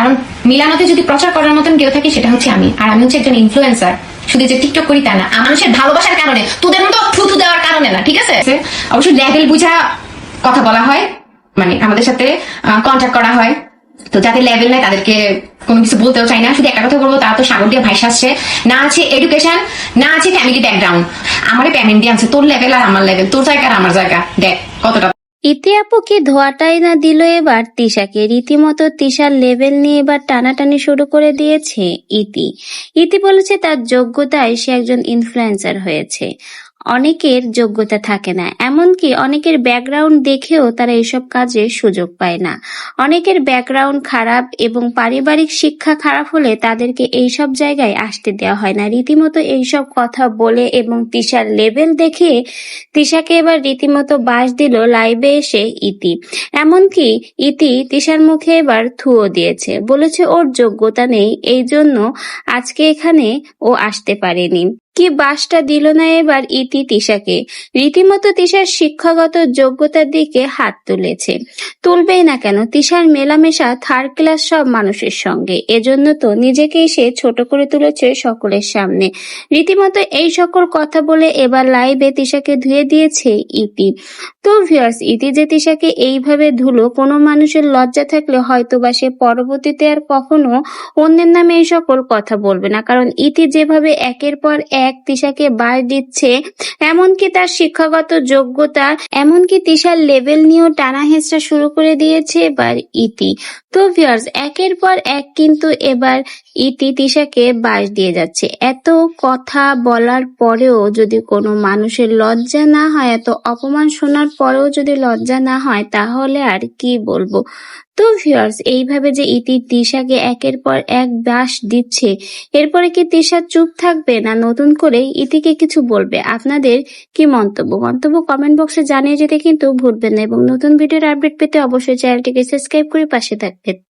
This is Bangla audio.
কারণ মিলানোতে যদি প্রচার করার মতন কেউ থাকে, সেটা হচ্ছে আমি। আর আমি হচ্ছে একজন ইনফ্লুয়েন্সার শুধু যে টিকটক করি তা না মানুষের ভালোবাসার কারণে, তোদের মতো থুতু দেওয়ার কারণে না, ঠিক আছে? অবশ্যই লেভেল বুঝা কথা বলা হয় মানে আমাদের সাথে কন্ট্যাক্ট করা হয়। তো যাদের লেভেল নাই, তাদেরকে কোনো কিছু বলতেও চাই না। শুধু একটা কথা বলব, তারা তো সাগর দিয়ে ভাইসা আসছে। না আছে এডুকেশন না আছে ফ্যামিলি ব্যাকগ্রাউন্ড আমার দিয়ে আনছে তোর লেভেল আর আমার লেভেল তোর জায়গা আর আমার জায়গা। দেখ, কতটা ইতি আপুকে ধোয়াটাই না দিল এবার? তিশাকে রীতিমতো তিশার লেভেল নিয়ে এবার টানাটানি শুরু করে দিয়েছে ইতি। ইতি বলেছে তার যোগ্যতায় সে একজন ইনফ্লুয়েন্সার হয়েছে। অনেকের যোগ্যতা থাকে না। এমনকি অনেকের ব্যাকগ্রাউন্ড দেখেও তারা এইসব কাজে সুযোগ পায় না। অনেকের ব্যাকগ্রাউন্ড খারাপ এবং পারিবারিক শিক্ষা খারাপ হলে তাদেরকে এইসব জায়গায় আসতে দেওয়া হয় না। রীতিমতো এইসব কথা বলে এবং তিশার লেভেল দেখে তিশাকে এবার রীতিমতো বাস দিল লাইভে এসে ইতি। এমনকি ইতি তিশার মুখে এবার থুও দিয়েছে। বলেছে, ওর যোগ্যতা নেই এই জন্য আজকে এখানে ও আসতে পারেনি। কি বাসটা দিল না এবার ইতি তিশাকে? রীতিমতো তিশার শিক্ষাগত যোগ্যতার দিকে হাত তুলেছে। তুলবেই না কেন, তিশার মেলামেশা থার্ড ক্লাস সব মানুষের সঙ্গে। এজন্য তো নিজেকেই সে ছোট করে তুলেছে সকলের সামনে। রীতিমতো এই সকল কথা বলে এবার লাইভে তিশাকে ধুয়ে দিয়েছে ইতি। তো ভিউয়ার্স ইতি যে তিশাকে এইভাবে ধুলো, কোনো মানুষের লজ্জা থাকলে হয়তো বা সে পরবর্তীতে আর কখনো অন্যের নামে এই সকল কথা বলবে না। কারণ ইতি যেভাবে একের পর এক তিশাকে বাস দিচ্ছে। এমনকি তার শিক্ষাগত যোগ্যতা, এমনকি তিশার লেভেল নিয়েও টানা হেঁচড়া শুরু করে দিয়েছে এবার ইতি। তো ভিউয়ার্স একের পর এক কিন্তু এবার ইতি তিশাকে বাস দিয়ে যাচ্ছে। এত কথা বলার পরেও যদি কোনো মানুষের লজ্জা না হয়, এত অপমান শোনার পরেও যদি লজ্জা না হয়, তাহলে আর কি বলব? তো ভিউয়ার্স এইভাবে যে ইতি তিশাকে একের পর এক বাস দিচ্ছে, এরপরে কি তিশা চুপ থাকবে না? নতুন করে ইতিকে কিছু বলবে। আপনাদের কি মন্তব্য? মন্তব্য কমেন্ট বক্সে জানিয়ে যেতে কিন্তু ভুলবেন না এবং নতুন ভিডিওর আপডেট পেতে অবশ্যই চ্যানেলটিকে সাবস্ক্রাইব করে পাশে থাকবেন।